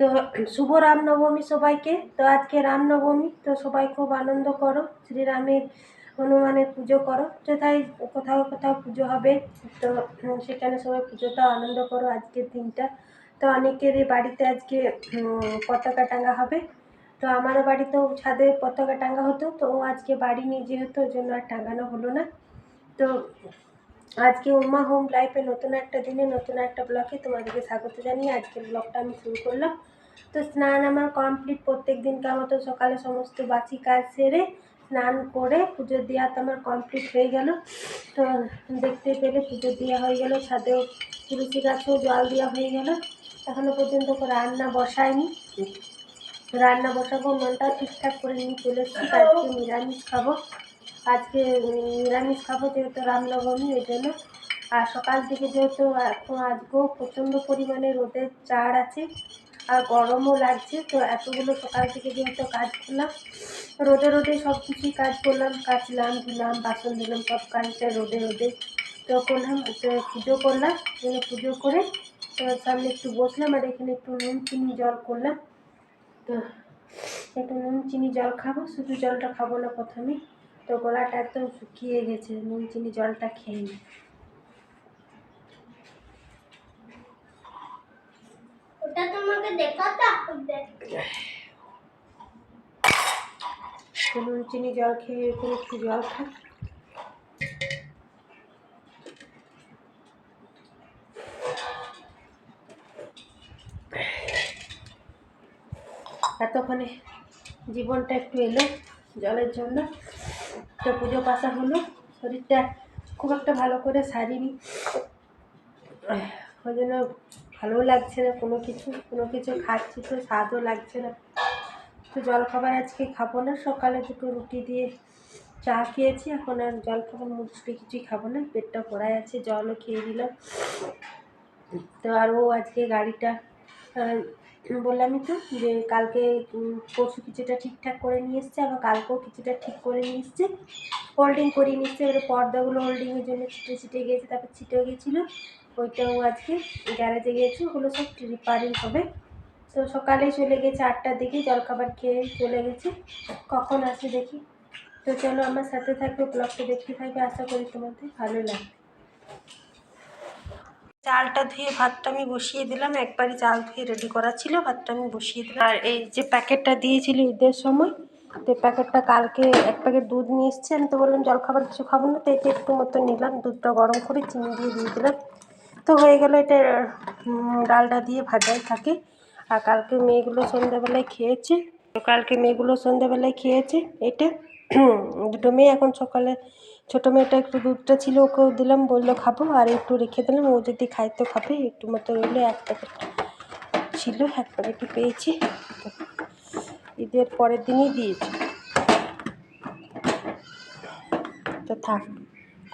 তো শুভ রামনবমী সবাইকে। তো আজকে রামনবমী, তো সবাই খুব আনন্দ করো, শ্রীরামের হনুমানের পুজো করো। যথাই কোথাও কোথাও পুজো হবে, তো সেখানে সবাই পুজোটা আনন্দ করো আজকের দিনটা। তো অনেকেরই বাড়িতে আজকে পতাকা টাঙ্গা হবে। তো আমারও বাড়িতেও ছাদে পতাকা টাঙ্গা হতো, তো ও আজকে বাড়ি নিয়ে যেহেতু ওই জন্য আর টাঙানো হলো না। তো আজকে উমা হোম লাইফে নতুন একটা দিনে, নতুন একটা ব্লগে তোমাদেরকে স্বাগত জানিয়ে আজকের ব্লগটা আমি শুরু করলাম। তো স্নান আমার কমপ্লিট প্রত্যেক দিনকার মতো সকালে সমস্ত বাসি কাজ সেরে স্নান করে পুজো দেওয়া তো আমার কমপ্লিট হয়ে গেল। তো দেখতে পেলে পুজো দেওয়া হয়ে গেল, ছাদেও তুলসী গাছেও জল দেওয়া হয়ে গেল। এখনও পর্যন্ত রান্না বসায়নি। রান্না বসাবো, মনটাও ঠিকঠাক করে নিয়ে চলে এসেছি। আজকে নিরামিষ খাব। আজকে নিরামিষ খাব যেহেতু রামনবমী ওই জন্য। আর সকাল থেকে যেহেতু এখন আজকেও প্রচণ্ড পরিমাণে রোদের চার আছে আর গরমও লাগছে, তো এতগুলো সকাল থেকে যেহেতু কাজ করলাম, রোদে রোদে সব কিছুই কাজ করলাম। কাচলাম, ধুলাম, বাসন ধুলাম, সব কাজটা রোদে রোদে তো করলাম পুজো করলাম এখানে পুজো করে, তো সামনে একটু বসলাম আর এখানে একটু নুন, চিনি, জল করলাম। তো একটু নুন, চিনি, জল খাব, শুধু জলটা খাব না প্রথমে। তো গলাটা একদম শুকিয়ে গেছে নুন চিনি জলটা খেয়ে নিই ওটা তোমাকে দেখাতে হবে। নুন চিনি জল খেয়ে এরকম একটু জল খা। এতক্ষণে জীবনটা একটু এলো জলের জন্য। তো পুজো পাশা হলো। শরীরটা খুব একটা ভালো করে সারিনি। ওই জন্য ভালোও লাগছে না, কোনো কিছু কোনো কিছু খাচ্ছি তো, স্বাদও লাগছে না। তো জলখাবার আজকে খাব না, সকালে দুটো রুটি দিয়ে চা খেয়েছি, এখন আর জলখাবার খাবার মুড়ি কিছুই খাব না, পেটটা ভরাই আছে, জলও খেয়ে দিলাম তো আর ও আজকে গাড়িটা বললামই তো যে কালকে পরশু কিছুটা ঠিকঠাক করে নিয়ে এসছে, আবার কালকেও কিছুটা ঠিক করে নিয়ে এসছে। হোল্ডিং করিয়ে নিয়ে এসছে, এবারে পর্দাগুলো হোল্ডিংয়ের জন্য ছিটে ছিটে গিয়েছে, তারপর ছিটেও গেছিল ওইটাও আজকে গ্যারেজে গিয়েছে, ওগুলো সব রিপারিং হবে। তো সকালেই চলে গেছে আটটার দিকে, জলখাবার খেয়ে চলে গেছে। কখন আসে দেখি। তো চলো আমার সাথে থাকবে ব্লগটা দেখতে থাকবে, আশা করি তোমাদের ভালো লাগবে। চালটা ধুয়ে ভাতটা আমি বসিয়ে দিলাম। একবারই চাল ধুয়ে রেডি করা ছিল, ভাতটা আমি বসিয়ে দিলাম। আর এই যে প্যাকেটটা দিয়েছিল ঈদের সময় তো প্যাকেটটা কালকে এক প্যাকেট দুধ নিয়ে এসছে। আমি তো বললাম জলখাবার কিছু খাব না। তো এটা একটু মতো নিলাম, দুধটা গরম করে চিনি দিয়ে দিয়ে দিলাম। তো হয়ে গেল এটা ডালটা দিয়ে ভাজাই থাকে। আর কালকে মেয়েগুলো সন্ধ্যাবেলায় খেয়েছে। তো কালকে মেয়েগুলো সন্ধ্যাবেলায় খেয়েছে। এটা দুটো মেয়ে এখন সকালে ছোটো মেয়েটা একটু দুধটা ছিল, ওকেও দিলাম, বলল খাব, আর একটু রেখে দিলাম। ও যদি খায় তো খাবে, একটু মতো রইল, এক প্যাকেট ছিল, এক প্যাকেটই পেয়েছি। ঈদের পরের দিনই দিয়েছি। তো থাক,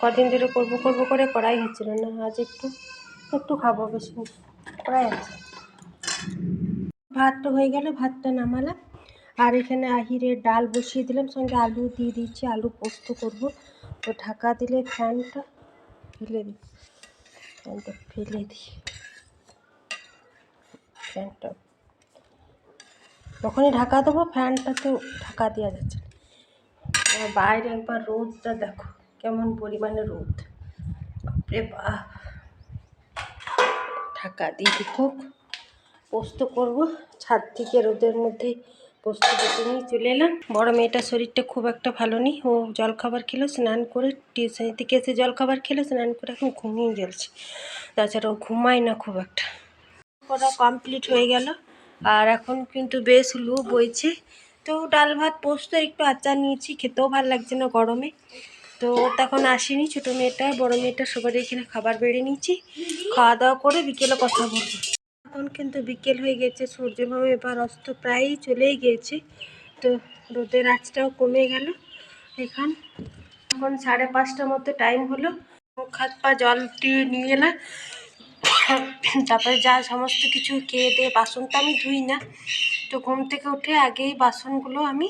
কদিন ধরে করব করব করে করাই হচ্ছিল না আজ একটু একটু খাব বেশি করাই আছে ভাতটা হয়ে গেল, ভাতটা নামালাম। আর এখানে আহিরের ডাল বসিয়ে দিলাম, সঙ্গে আলু দিয়ে দিচ্ছি আলু পোস্ত করব। তো ঢাকা দিলে ফ্যানটা ফেলে দিই। ফ্যানটা ফেলে দিই। ফ্যানটা যখনই ঢাকা দেবো ফ্যানটা তো ঢাকা দেওয়া যাচ্ছে না। বাইরে একবার রোদটা দেখো, কেমন পরিমাণে রোদ। বাপরে বাপ! ঢাকা দিয়ে দেখুক পোস্ত করব, ছাদ থেকে রোদের মধ্যে পোস্ত কেটে নিয়ে চলে এলাম। বড় মেয়েটার শরীরটা খুব একটা ভালো নেই। ও জলখাবার খেলো, স্নান করে টিউশন থেকে এসে জলখাবার খেলো, স্নান করে এখন ঘুমিয়ে জ্বলছে তাছাড়া ও ঘুমায় না খুব একটা। করা কমপ্লিট হয়ে গেল। আর এখন কিন্তু বেশ লু বইছে। তো ডাল ভাত, পোস্ত, একটু আচার নিয়েছি। খেতেও ভালো লাগছে না গরমে। তো তখন আসেনি, ছোটো মেয়েটা, বড় মেয়েটা সবার এখানে খাবার বেড়ে নিয়েছি। খাওয়া দাওয়া করে বিকেলে কথা বলব। এখন কিন্তু বিকেল হয়ে গেছে সূর্যভাব এবার অস্ত প্রায়ই চলেই গিয়েছে। তো রোদের আঁচটাও কমে গেল। এখন এখন সাড়ে পাঁচটার মতো টাইম হলো। মুখ হাত পা জল দিয়ে নিয়ে এলাম। তারপরে যা সমস্ত কিছু খেয়ে দিয়ে বাসন তো আমি ধুই না। তো ঘুম থেকে উঠে আগেই বাসনগুলো আমি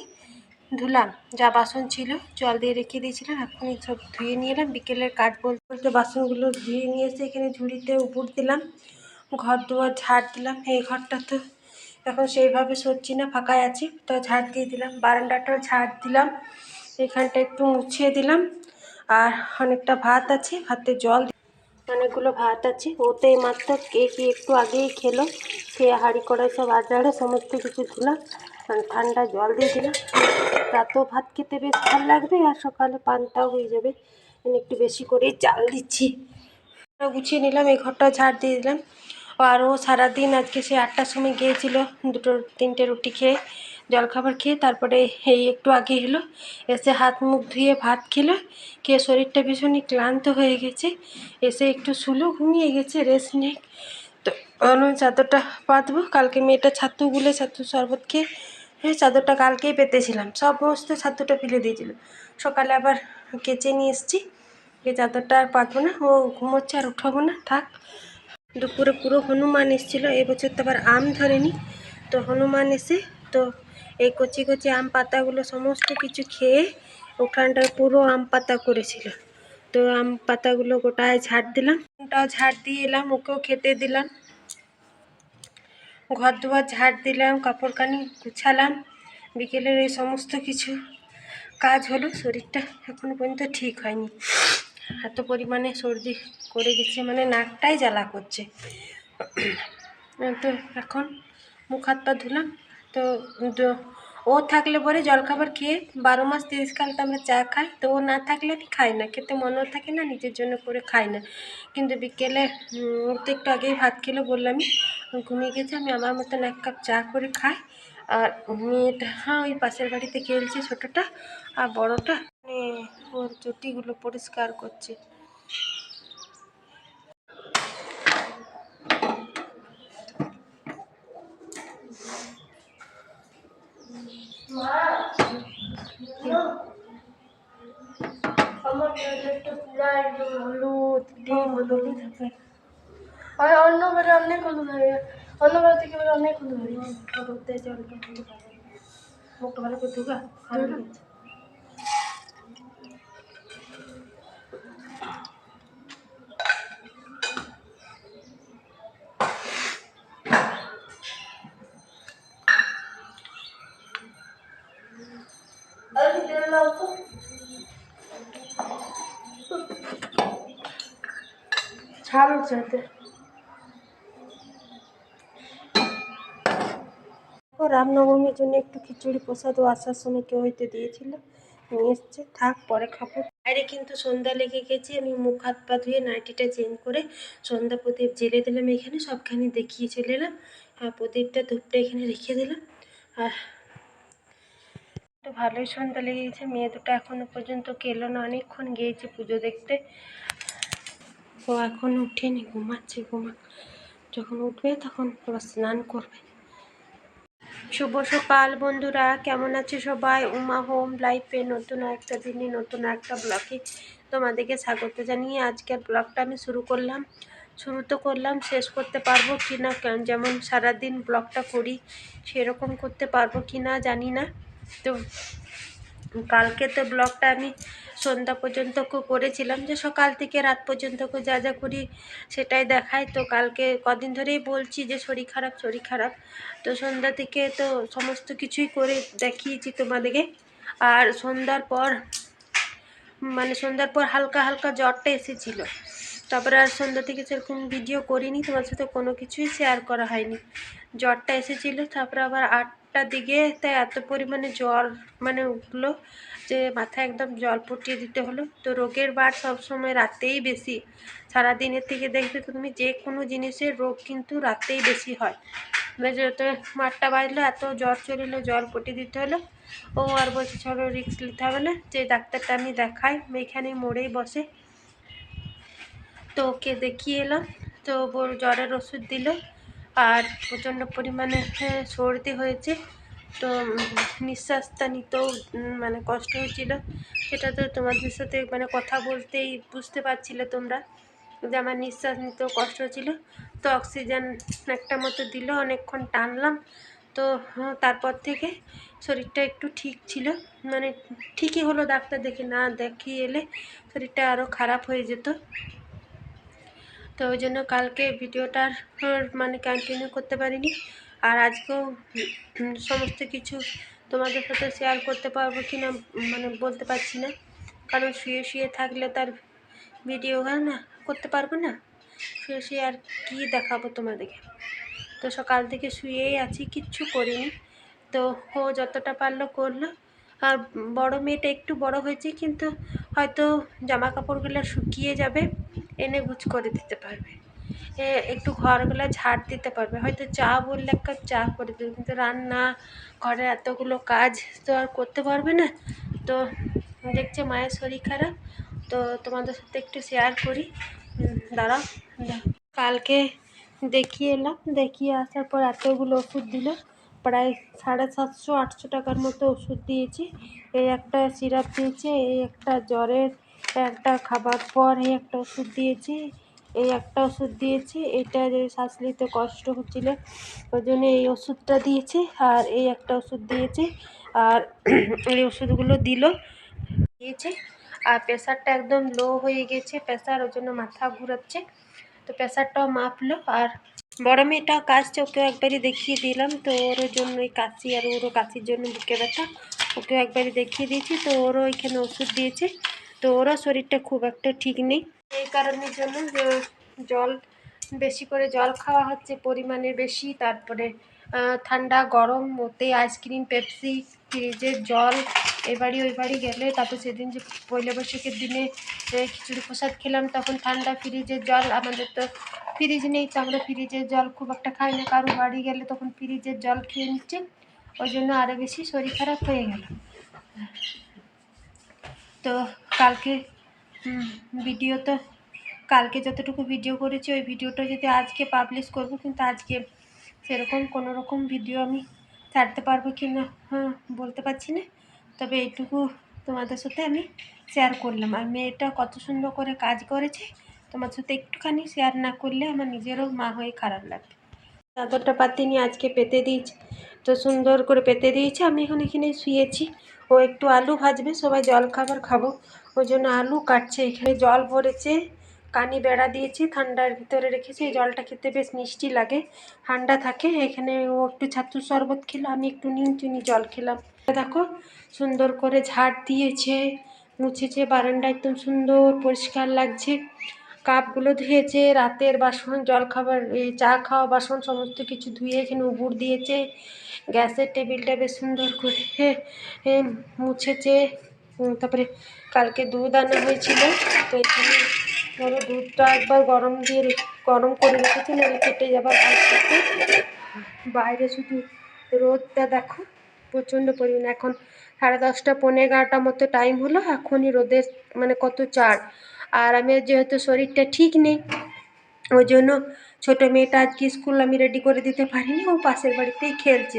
ধুলাম। যা বাসন ছিল জল দিয়ে রেখে দিয়েছিলাম এখন সব ধুয়ে নিয়ে এলাম। বিকেলের কাজ বলতে বলতে বাসনগুলো ধুয়ে নিয়ে এসে এখানে ঝুড়িতে উপর দিলাম। ঘর দুয়ার ঝাড় দিলাম। এই ঘরটা তো এখন সেইভাবে সরছি না ফাঁকায় আছি। তো ঝাড় দিয়ে দিলাম, বারান্দাটাও ঝাড় দিলাম। এখানটা একটু মুছিয়ে দিলাম। আর অনেকটা ভাত আছে, ভাতে জল অনেকগুলো ভাত আছে। ওতে মাত্র কে কি একটু আগেই খেলো। খেয়ে হাঁড়ি কড়াই সব আজাড়ে সমস্ত কিছু ধুলাম ঠান্ডা জল দিয়ে দিলাম। রাতেও ভাত খেতে বেশ ভালো লাগবে আর সকালে পান্তাও হয়ে যাবে। একটু বেশি করেই চাল দিচ্ছি। গুছিয়ে নিলাম, এই ঘরটা ঝাড় দিয়ে দিলাম। আর ও সারাদিন আজকে সে আটটার সময় গিয়েছিল, দুটো তিনটে রুটি খেয়ে, জলখাবার খেয়ে, তারপরে এই একটু আগে এলো, এসে হাত মুখ ধুয়ে ভাত খেলো, খেয়ে শরীরটা ভীষণই ক্লান্ত হয়ে গেছে। এসে একটু শুলো, ঘুমিয়ে গেছে রেস্ট নেই। তো চাদরটা পাতবো, কালকে মেয়েটা ছাতু গুলে ছাতু শরবত খেয়ে হ্যাঁ চাদরটা কালকেই পেতেছিলাম। সমস্ত ছাতুটা ফেলে দিয়েছিল। সকালে আবার কেচে নিয়ে এসেছি। এই চাদরটা আর পাতবো না, ও ঘুমোচ্ছে আর উঠাবো না, থাক। দুপুরে পুরো হনুমান এসেছিল এবছর তো আবার আম ধরেনি। তো হনুমান এসে, তো এই কচি কচি আম পাতাগুলো সমস্ত কিছু খেয়ে উঠানটায় পুরো আম পাতা করেছিল। তো আম পাতাগুলো গোটায় ঝাড় দিলাম ওটাও ঝাড় দিয়ে এলাম, ওকেও খেতে দিলাম। ঘর দুয়ার ঝাড় দিলাম কাপড় কানি গুছালাম, বিকেলের এই সমস্ত কিছু কাজ হলো, শরীরটা এখনও পর্যন্ত ঠিক হয়নি। এত পরিমাণে সর্দি করে গেছে মানে নাকটাই জ্বালা করছে। তো এখন মুখ হাত পা ধুলাম, তো ও থাকলে পরে জলখাবার খেয়ে বারো মাস তিরিশ কাল তো আমরা চা খাই, তো ও না থাকলে আমি খাই না, খেতে মনও থাকে না, নিজের জন্য করে খাই না। কিন্তু বিকেলে তো একটু আগেই ভাত খেলো বললামই ঘুমিয়ে গেছে, আমি আমার মতন এক কাপ চা করে খাই। আর মেয়েটা হ্যাঁ ওই পাশের বাড়িতে খেলছে ছোটোটা আর বড়টা। মানে ওর চটিগুলো পরিষ্কার করছে। হলুদ ডিম হলুদ আর অন্য বারে অনেক হলুদ হয়ে যায় অন্য বারে থেকে এবারে অনেক হলুদ হয়ে যায় হলুদে জলটা হলুদ হবে মুখটা ভালো করে ধুগা ভালো লাগছে। আর ভিতরে লাও তো ছাড় উঠছে হাতে ও রামনবমীর জন্য একটু খিচুড়ি প্রসাদও আসার সময় কেউ হয়তো দিয়েছিল। নিয়ে এসছে, থাক, পরে খাব। বাইরে কিন্তু সন্ধ্যা লেগে গেছে, আমি মুখ হাত পা ধুয়ে নাইটিটা চেঞ্জ করে সন্ধ্যা প্রদীপ জেলে দিলাম এখানে, সবখানে দেখিয়ে চলে এলাম। আর প্রদীপটা ধূপটা এখানে রেখে দিলাম। আর ভালোই সন্ধ্যা লেগে গেছে, মেয়ে দুটো এখনও পর্যন্ত কেলো না, অনেকক্ষণ গিয়েছে পুজো দেখতে। ও এখন উঠেনি, ঘুমাচ্ছে ঘুমা যখন উঠবে তখন আবার স্নান করবে। শুভ সকাল বন্ধুরা, কেমন আছে সবাই? উমা হোম লাইফে নতুন একটা দিনে, নতুন একটা ব্লগে তোমাদেরকে স্বাগত জানিয়ে আজকের ব্লগটা আমি শুরু করলাম। শুরু তো করলাম, শেষ করতে পারব কি না যেমন সারাদিন ব্লগটা করি, সেরকম করতে পারব কি না জানি না। তো কালকে তো ব্লগটা আমি সন্ধ্যা পর্যন্ত করেছিলাম, যে সকাল থেকে রাত পর্যন্ত যা যা করি সেটাই দেখাই। তো কালকে কদিন ধরেই বলছি যে শরীর খারাপ শরীর খারাপ। তো সন্ধ্যা থেকে তো সমস্ত কিছুই করে দেখিয়েছি তোমাদেরকে। আর সন্ধ্যার পর মানে সন্ধ্যার পর হালকা হালকা জ্বরটা এসেছিল। তারপরে আর সন্ধ্যা থেকে সেরকম ভিডিও করিনি, তোমার সাথে কোনো কিছুই শেয়ার করা হয়নি। জ্বরটা এসেছিল, তারপরে আবার আটটার দিকে তাই এত পরিমাণে জ্বর মানে উঠল যে মাথায় একদম জল ফুটিয়ে দিতে হলো। তো রোগের বার সবসময় রাতেই বেশি। সারাদিনের থেকে দেখবে তুমি যে কোনো জিনিসের রোগ কিন্তু রাতেই বেশি হয়। যত মাঠটা বাজলো এত জ্বর চলে এলো, জল পটিয়ে দিতে হলো। ও আর বলছে, চলো রিক্স নিতে হবে না। যে ডাক্তারটা আমি দেখাই এখানে মোড়েই বসে। তো ওকে দেখিয়ে এলাম। তো জ্বরের ওষুধ দিল। আর প্রচণ্ড পরিমাণে হ্যাঁ, সর্দি হয়েছে। তো নিঃশ্বাসটা নিতেও মানে কষ্ট হয়েছিল। সেটা তো তোমাদের সাথে মানে কথা বলতেই বুঝতে পারছিলে তোমরা যে আমার নিঃশ্বাস নিতেও কষ্ট হচ্ছিল তো অক্সিজেন একটা মতো দিল অনেকক্ষণ টানলাম। তো হ্যাঁ, তারপর থেকে শরীরটা একটু ঠিক ছিল। মানে ঠিকই হলো ডাক্তার দেখে না দেখিয়ে এলে শরীরটা আরও খারাপ হয়ে যেত। তো ওই জন্য কালকে ভিডিওটার মানে কন্টিনিউ করতে পারিনি। আর আজকেও সমস্ত কিছু তোমাদের সাথে শেয়ার করতে পারব কি না মানে বলতে পারছি না। কারণ শুয়ে শুয়ে থাকলে তার ভিডিও না, করতে পারব না। শুয়ে শুয়ে আর কী দেখাবো তোমাদেরকে? তো সকাল থেকে শুয়েই আছি, কিচ্ছু করিনি। তো ও যতটা পারল করল। আর বড় মেয়েটা একটু বড় হয়েছে, কিন্তু হয়তো জামা কাপড়গুলো শুকিয়ে যাবে। এনে গুছ করে দিতে পারবে। একটু ঘরগুলো ঝাড় দিতে পারবে। হয়তো চা বললে এক কাপ চা করে দেবে। কিন্তু রান্না ঘরে এতগুলো কাজ তো আর করতে পারবে না। তো দেখছে মায়ের শরীর খারাপ। তো তোমাদের সাথে একটু শেয়ার করি। দাঁড়াও। কালকে দেখিয়ে এলাম। দেখিয়ে আসার পর এতগুলো ওষুধ দিল। প্রায় সাড়ে সাতশো, আটশো টাকার মতো ওষুধ দিয়েছি। এই একটা সিরাপ দিয়েছে, এই একটা জ্বরের একটা খাবার পর এই একটা ওষুধ দিয়েছি। এই একটা ওষুধ দিয়েছি। এটা যে শ্বাস নিতে কষ্ট হচ্ছিল, ওই জন্য এই ওষুধটা দিয়েছি আর এই একটা ওষুধ দিয়েছি আর এই ওষুধগুলো দিল। দিয়েছে। আর প্রেশারটা একদম লো হয়ে গেছে, প্রেশার ওই জন্য মাথা ঘুরাচ্ছে। তো প্রেশারটাও মাপলো আর বড় মেয়েটাও কাশছে ওকেও একবারই দেখিয়ে দিলাম। তো ওর জন্য ওই কাশি আর ওরও কাশির জন্য বুকে ব্যথা ওকেও একবারই দেখিয়ে দিয়েছি। তো ওরও এখানে ওষুধ দিয়েছে। তো ওরা শরীরটা খুব একটা ঠিক নেই। এই কারণের জন্য জল, বেশি করে জল খাওয়া হচ্ছে, পরিমাণে বেশি। তারপরে ঠান্ডা, গরম, ওতে আইসক্রিম, পেপসি, ফ্রিজের জল এ বাড়ি ওই বাড়ি গেলে। তারপর সেদিন যে পয়লা বৈশাখের দিনে খিচুড়ি প্রসাদ খেলাম, তখন ঠান্ডা ফ্রিজের জল। আমাদের তো ফ্রিজ নেই, তো আমরা ফ্রিজের জল খুব একটা খাই না। কারও বাড়ি গেলে তখন ফ্রিজের জল খেয়ে নিচ্ছে। ওই জন্য আরও বেশি শরীর খারাপ হয়ে গেল। তো কালকে ভিডিও তো কালকে যতটুকু ভিডিও করেছি, ওই ভিডিওটা যদি আজকে পাবলিশ করব, কিন্তু আজকে সেরকম কোনো রকম ভিডিও আমি ছাড়তে পারব কি না হ্যাঁ বলতে পারছি না। তবে এইটুকু তোমাদের সাথে আমি শেয়ার করলাম। আর মেয়েটা কত সুন্দর করে কাজ করেছে তোমার সাথে একটুখানি শেয়ার না করলে আমার নিজেরও মা হয়ে খারাপ লাগবে। চাদরটা পাতি নিয়ে আজকে পেতে দিয়েছি, তো সুন্দর করে পেতে দিয়েছি। আমি এখন এখানে শুয়েছি। ও একটু আলু ভাজবে, সবাই জল খাবার খাব। ওই জন্য আলু কাটছে, এখানে জল ভরেছে, কানি বেড়া দিয়েছি, ঠান্ডার ভিতরে রেখেছি, এই জলটা খেতে বেশ মিষ্টি লাগে, ঠান্ডা থাকে, এখানে ও একটু ছাতুর শরবত খেলো, আমি একটু নিম চিনি জল খেলাম। দেখো, সুন্দর করে ঝাড় দিয়েছে, মুছেছে বারান্দা একদম সুন্দর পরিষ্কার লাগছে। কাপগুলো ধুয়েছে, রাতের বাসন জল খাবার চা খাওয়া, বাসন সমস্ত কিছু ধুয়ে এখানে উবুর দিয়েছে। গ্যাসের টেবিলটা বেশ সুন্দর করে মুছেছে। তারপরে কালকে দুধ আনা হয়েছিল, তো এখানে ধরো দুধটা একবার গরম দিয়ে গরম করে রেখেছি, নাহলে কেটে যাবার বাইরে শুধু রোদটা দেখো, প্রচণ্ড পরিমাণে। এখন সাড়ে দশটা, পৌনে এগারোটা মতো টাইম হলো, এখনই রোদের মানে কত চার আর আমি যেহেতু শরীরটা ঠিক নেই, ওই জন্য ছোটো মেয়েটা আজকে স্কুল আমি রেডি করে দিতে পারিনি, ও পাশের বাড়িতেই খেলছে।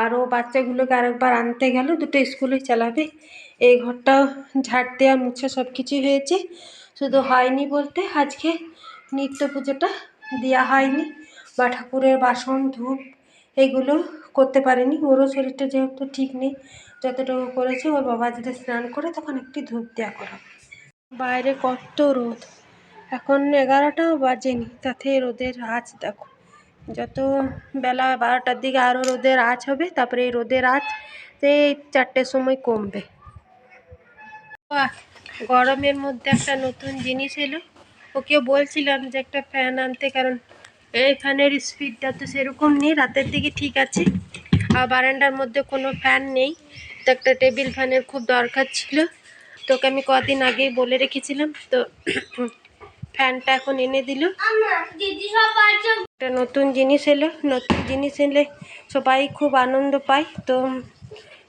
আর ও বাচ্চাগুলোকে আরেকবার আনতে গেল, দুটো স্কুলে চালাবে। এই ঘরটাও ঝাড় দেওয়া মুছে সব কিছুই হয়েছে, শুধু হয়নি বলতে আজকে নিত্য পুজোটা দেওয়া হয়নি। বা ঠাকুরের বাসন, ধূপ, এগুলো করতে পারেনি, ওরও শরীরটা যেহেতু ঠিক নেই, যতটুকু করেছে ওর বাবা যদি স্নান করে তখন একটি ধূপ দেওয়া করা। বাইরে কত রোদ। এখন এগারোটাও বাজেনি, তাতে রোদের আঁচ দেখো। যত বেলা বারোটার দিকে আরও রোদের আঁচ হবে, তারপরে এই রোদের আঁচ সেই চারটের সময় কমবে। গরমের মধ্যে একটা নতুন জিনিস এলো। ওকে বলছিলাম যে একটা ফ্যান আনতে, কারণ এই ফ্যানের স্পিডটা তো সেরকম নেই, রাতের দিকে ঠিক আছে। আর বারান্দার মধ্যে কোনো ফ্যান নেই। তো একটা টেবিল ফ্যানের খুব দরকার ছিল। তোকে আমি কদিন আগেই বলে রেখেছিলাম তো ফ্যানটা এখন এনে দিল। একটা নতুন জিনিস এলো নতুন জিনিস এলে সবাই খুব আনন্দ পায় তো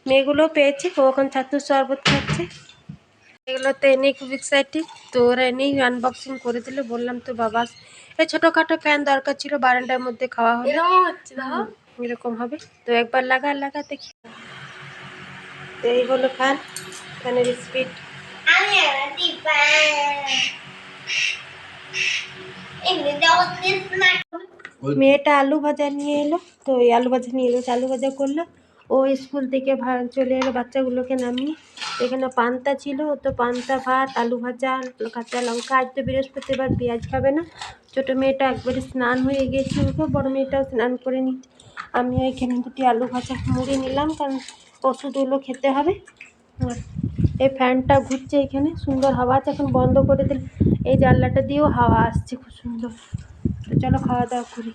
মেয়েগুলো পেয়েছে ও এখন ছাতুর শরবত খাচ্ছে। এগুলোতে এনেই খুব এক্সাইটেড তো ওরা এনেই আনবক্সিং করে দিল বললাম তো বাবা এই ছোটোখাটো ফ্যান দরকার ছিল বারান্দার মধ্যে খাওয়া হলো। এরকম এরকম হবে তো একবার লাগা লাগা দেখি। তো এই হলো ফ্যান ফ্যানের স্পিড আমি মেয়েটা আলু ভাজা নিয়ে এলো, তো এই আলু ভাজা নিয়ে এলো আলু ভাজা করল। ও স্কুল থেকে চলে এলো বাচ্চাগুলোকে নামিয়ে। এখানে পান্তা ছিল, তো পান্তা, ভাত, আলু ভাজা, কাঁচা লঙ্কা। আজ তো বৃহস্পতিবার, পেঁয়াজ খাবে না। ছোটো মেয়েটা একবারে স্নান হয়ে গেছে ওকে, বড় মেয়েটাও স্নান করে নিচ্ছে। আমি এখানে দুটি আলু ভাজা মুড়ি নিলাম, কারণ ওষুধগুলো খেতে হবে। এই ফ্যানটা ঘুরছে এখানে, সুন্দর হাওয়া আছে, এখন বন্ধ করে দিলে এই জানলাটা দিয়েও হাওয়া আসছে, খুব সুন্দর। তো চলো খাওয়া দাওয়া করি।